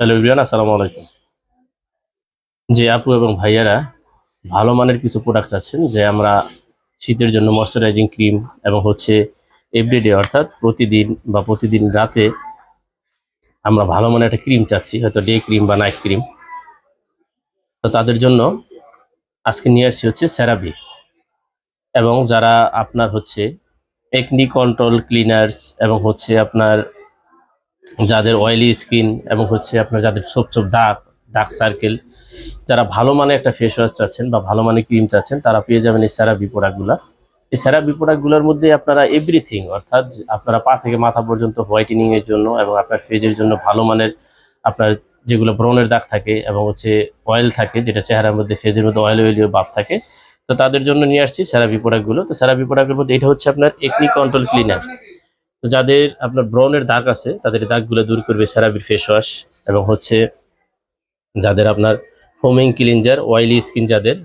Hello আসসালামু আলাইকুম। যে আপু এবং ভাইয়ারা ভালো মানের কিছু প্রোডাক্ট আছেন, যে আমরা শীতের জন্য ময়শ্চারাইজিং ক্রিম এবং হচ্ছে এভরিডে অর্থাৎ প্রতিদিন বা প্রতিদিন রাতে আমরা ভালো মানের একটা ক্রিম চাচ্ছি, হয়তো ডে ক্রিম বা নাইট ক্রিম তো তাদের জন্য আজকে নিয়ে আসছি হচ্ছে সেরাবি এবং যারা আপনার হচ্ছে একনি কন্ট্রোল ক্লিনার্স এবং হচ্ছে আপনার যাদের অয়েলি স্কিন এবং হচ্ছে আপনার যাদের ছোপ ছোপ দাগ ডার্ক সার্কেল যারা ভালো মানে একটা ফেস ওয়াশ চাচ্ছেন বা ভালো মানে ক্রিম চাচ্ছেন তারা পেয়ে যাবেন এই সেরাবি প্রোডাক্টগুলো এই সেরাবি প্রোডাক্টগুলোর মধ্যে আপনারা এভরিথিং অর্থাৎ আপনারা পা থেকে মাথা পর্যন্ত হোয়াইটেনিং এর জন্য এবং আপনার ফেজের জন্য ভালো মানের আপনার যেগুলো ব্রনের দাগ থাকে এবং হচ্ছে অয়েল থাকে, যেটা চেহারার মধ্যে ফেজের মধ্যে অয়েল অয়েলীয় ভাব থাকে, তো তাদের জন্য নিয়ে আসছি সেরাবি প্রোডাক্টগুলো তো সেরাবি প্রোডাক্টের মধ্যে এটা হচ্ছে আপনার একনি কন্ট্রোল ক্লিনার তো যাদের আপনার ব্রনের দাগ আছে, তাদের দাগগুলো দূর করবে সেরাবির ফেস ওয়াশ এবং হচ্ছে যাদের আপনার ফোমিং ক্লিনজার অয়েলি স্কিন যাদের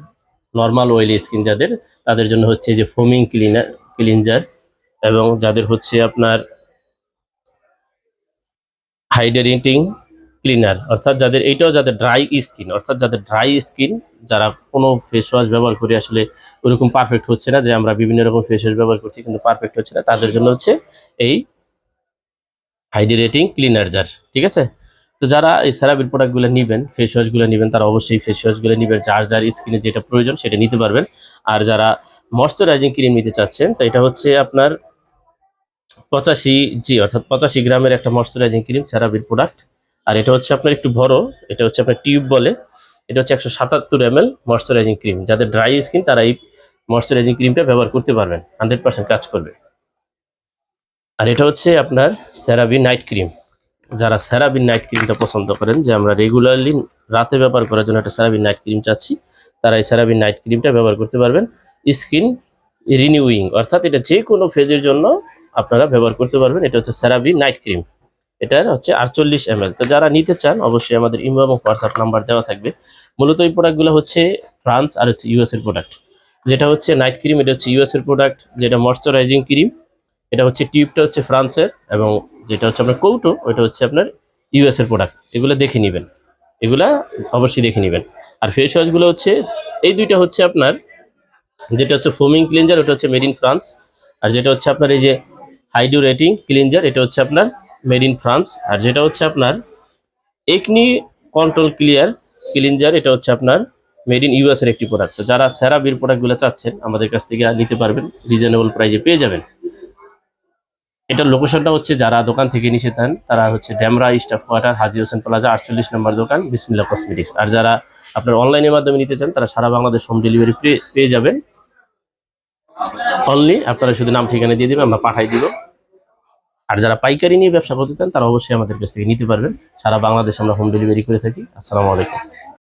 নর্মাল অয়েলি স্কিন যাদের, তাদের জন্য হচ্ছে যে ফোমিং ক্লিনার ক্লিনজার এবং যাদের হচ্ছে আপনার হাইড্রেটিং ক্লিনার অর্থাৎ যাদের এইটাও যাদের ড্রাই স্কিন অর্থাৎ যাদের ড্রাই স্কিন যারা কোনো ফেস ওয়াশ ব্যবহার করে আসলে ওরকম পারফেক্ট হচ্ছে না যে আমরা বিভিন্ন রকম ফেস ওয়াশ ব্যবহার করছি কিন্তু পারফেক্ট হচ্ছে না, তাদের জন্য হচ্ছে এই হাইড্রেটিং ক্লিনার জার ঠিক আছে? তো যারা এই সেরাবির প্রোডাক্টগুলো নেবেন ফেস ওয়াশগুলো নেবেন, তারা অবশ্যই ফেস ওয়াশগুলো নেবেন, যার যার স্কিনে যেটা প্রয়োজন সেটা নিতে পারবেন। আর যারা ময়শ্চারাইজিং ক্রিম নিতে চাচ্ছেন, তো এটা হচ্ছে আপনার পঁচাশি জি, অর্থাৎ পঁচাশি গ্রামের একটা ময়শ্চারাইজিং ক্রিম সেরাবির প্রোডাক্ট আর এটা হচ্ছে আপনার একটু বড়, এটা হচ্ছে আপনার টিউব বলে, এটা হচ্ছে একশো সাতাত্তর এম এল ময়শ্চারাইজিং ক্রিম। যাদের ড্রাই স্কিন, তারা এই ময়শ্চারাইজিং ক্রিমটা ব্যবহার করতে পারবেন, হান্ড্রেড পার্সেন্ট কাজ করবে। আর এটা হচ্ছে আপনার সেরাবি নাইট ক্রিম। যারা সেরাবিন নাইট ক্রিমটা পছন্দ করেন, যে আমরা রেগুলারলি রাতে ব্যবহার করার জন্য একটা সেরাবিন নাইট ক্রিম চাচ্ছি, তারা এই সেরাবিন নাইট ক্রিমটা ব্যবহার করতে পারবেন। স্কিন রিনিউইং, অর্থাৎ এটা যে কোনো ফেজের জন্য আপনারা ব্যবহার করতে পারবেন, এটা হচ্ছে সেরাবিন নাইট ক্রিম। এটার হচ্ছে আটচল্লিশ এম তো যারা নিতে চান, অবশ্যই আমাদের ইমো এবং হোয়াটসঅ্যাপ নাম্বার দেওয়া থাকবে। মূলত এই প্রোডাক্টগুলো হচ্ছে ফ্রান্স আর হচ্ছে ইউএস এর প্রোডাক্ট যেটা হচ্ছে নাইট ক্রিম এটা হচ্ছে ইউএস এর প্রোডাক্ট যেটা ময়শ্চারাইজিং ক্রিম এটা হচ্ছে টিউবটা হচ্ছে ফ্রান্সের এবং যেটা হচ্ছে আপনার কৌটো, ওইটা হচ্ছে আপনার ইউএস এর প্রোডাক্ট এগুলো দেখে নেবেন। এগুলা অবশ্যই দেখে নেবেন। আর ফেস ওয়াশগুলো হচ্ছে, এই দুইটা হচ্ছে আপনার, যেটা হচ্ছে ফোমিং ক্লিনজার ওটা হচ্ছে মেড ইন ফ্রান্স আর যেটা হচ্ছে আপনার এই যে হাইড্রো রেটিং ক্লিনজার এটা হচ্ছে আপনার মেড ইন ফ্রান্স, আর যেটা হচ্ছে আপনার একনি কন্ট্রোল ক্লিয়ার ক্লিনজার, এটা হচ্ছে আপনার মেড ইন ইউএস এর একটি প্রোডাক্ট তো যারা সেরাবির প্রোডাক্টগুলো চাচ্ছেন, আমাদের কাছ থেকে নিতে পারবেন রিজনেবল প্রাইজে পেয়ে যাবেন। এটার লোকেশনটা হচ্ছে যারা দোকান থেকে নিতে চান তারা হচ্ছে Demra staff quarter Haji Hossain plaza আটচল্লিশ নম্বর দোকান বিসমিল্লা কসমেটিক্স আর যারা আপনার অনলাইনের মাধ্যমে নিতে চান, তারা সারা বাংলাদেশ হোম ডেলিভারি পেয়ে যাবেন। অনলি আপনারা শুধু নাম ঠিকানা দিয়ে দিবেন, আমরা পাঠাই দিব। আর যারা পাইকারি নিয়ে ব্যবসা করতে চান, তারা অবশ্যই আমাদের কাছ থেকে নিতে পারবেন। সারা বাংলাদেশ আমরা হোম ডেলিভারি করে থাকি। আসসালামু আলাইকুম।